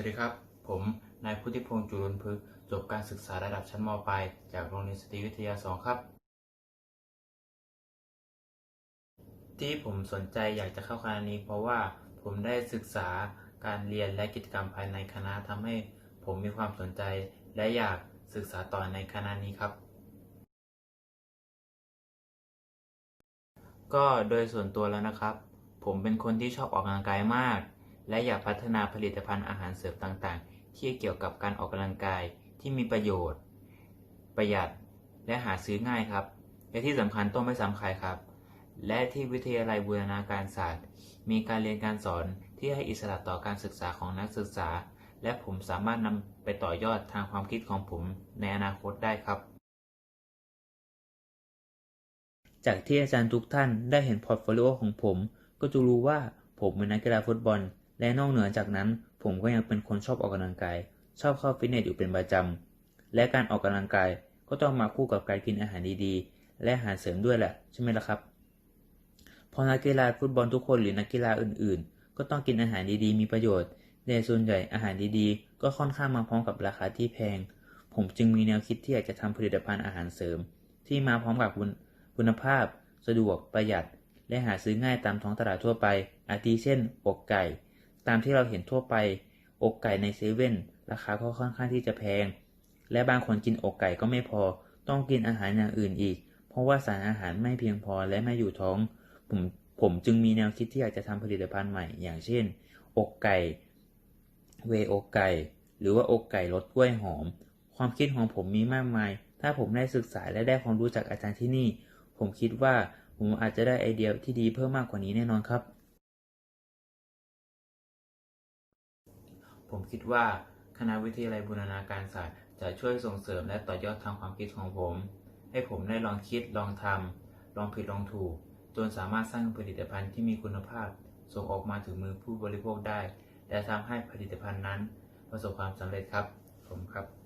วัสดีครับ ผมนายพุทธิพงศ์จุลนพึกจบการศึกษาระดับชั้นมปลายจากโรงเรียนสตรีวิทยา 2 ครับ ที่ผมสนใจอยากจะเข้าคณะนี้เพราะว่าผมได้ศึกษาการเรียนและกิจกรรมภายในคณะทำให้ผมมีความสนใจและอยากศึกษาต่อในคณะนี้ครับ ก็โดยส่วนตัวแล้วนะครับ ผมเป็นคนที่ชอบออกกำลังกายมาก และอยากพัฒนาผลิตภัณฑ์อาหารเสริมต่างๆ ที่เกี่ยวกับการออกกำลังกายที่มีประโยชน์ ประหยัดและหาซื้อง่ายครับ และที่สำคัญต้องไม่ซ้ำใครครับ และที่วิทยาลัยบูรณาการศาสตร์ มีการเรียนการสอนที่ให้อิสระต่อการศึกษาของนักศึกษา และผมสามารถนำไปต่อยอดทางความคิดของผมในอนาคตได้ครับ จากที่อาจารย์ทุกท่านได้เห็นพอร์ตโฟลิโอของผม ก็จะรู้ว่าผมเป็นนักกีฬาฟุตบอล และนอกเหนือจากนั้น ผมก็ยังเป็นคนชอบออกกำลังกาย ชอบเข้าฟิตเนสอยู่เป็นประจำ และการออกกำลังกายก็ต้องมาคู่กับการกินอาหารดีๆ และอาหารเสริมด้วยแหละใช่ไหมล่ะครับพราะนักกีฬาฟุตบอลทุกคนหรือนักกีฬาอื่น ๆ ก็ต้องกินอาหารดีๆ มีประโยชน์แต่ส่วนใหญ่อาหารดีๆ ก็ค่อนข้างมาพร้อมกับราคาที่แพง ผมจึงมีแนวคิดที่อยากจะทำผลิตภัณฑ์อาหารเสริม ที่มาพร้อมกับคุณคุณภาพ สะดวกประหยัด และหาซื้อง่ายตามท้องตลาดทั่วไป อาทิเช่นอกไก่ ตามที่เราเห็นทั่วไป อกไก่ในเซเว่นราคาก็ค่อนข้างที่จะแพง และบางคนกินอกไก่ก็ไม่พอ ต้องกินอาหารอย่างอื่นอีก เพราะว่าสารอาหารไม่เพียงพอและไม่อยู่ท้อง ผมผมจึงมีแนวคิดที่อยากจะทำผลิตภัณฑ์ใหม่ อย่างเช่น อกไก่ เวอกไก่ หรือว่าอกไก่รสกล้วยหอม ความคิดของผมมีมากมาย ถ้าผมได้ศึกษาและได้ความรู้จากอาจารย์ที่นี่ ผมคิดว่าผมอาจจะได้ไอเดียที่ดีเพิ่มมากกว่านี้แน่นอนครับ ผมคิดว่าคณะวิทยาลัยบูรณาการศาสตร์จะช่วยส่งเสริมและต่อยอดทางความคิดของผม ให้ผมได้ลองคิดลองทำลองผิดลองถูก จนสามารถสร้างผลิตภัณฑ์ที่มีคุณภาพ ส่งออกมาถึงมือผู้บริโภคได้ และทำให้ผลิตภัณฑ์นั้น ประสบความสำเร็จครับ ผมครับ